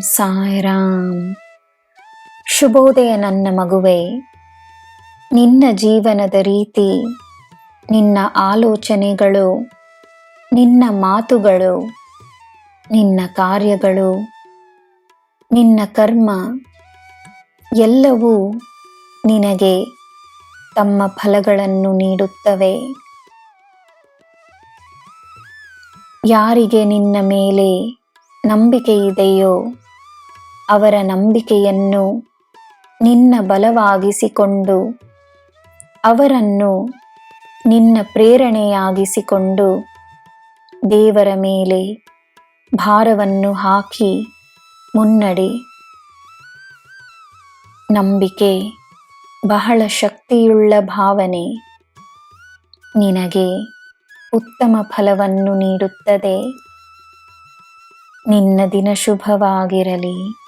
ಸಾಯಿರಾಮ್. ಶುಭೋದಯ ನನ್ನ ಮಗುವೆ, ನಿನ್ನ ಜೀವನದ ರೀತಿ, ನಿನ್ನ ಆಲೋಚನೆಗಳು, ನಿನ್ನ ಮಾತುಗಳು, ನಿನ್ನ ಕಾರ್ಯಗಳು, ನಿನ್ನ ಕರ್ಮ, ಎಲ್ಲವೂ ನಿನಗೆ ತಮ್ಮ ಫಲಗಳನ್ನು ನೀಡುತ್ತವೆ. ಯಾರಿಗೆ ನಿನ್ನ ಮೇಲೆ ನಂಬಿಕೆ ಇದೆಯೋ ಅವರ ನಂಬಿಕೆಯನ್ನು ನಿನ್ನ ಬಲವಾಗಿಸಿಕೊಂಡು, ಅವರನ್ನು ನಿನ್ನ ಪ್ರೇರಣೆಯಾಗಿಸಿಕೊಂಡು ದೇವರ ಮೇಲೆ ಭಾರವನ್ನು ಹಾಕಿ ಮುನ್ನಡೆ. ನಂಬಿಕೆ ಬಹಳ ಶಕ್ತಿಯುಳ್ಳ ಭಾವನೆ. ನಿನಗೆ ಉತ್ತಮ ಫಲವನ್ನು ನೀಡುತ್ತದೆ. ನಿನ್ನ ದಿನ ಶುಭವಾಗಿರಲಿ.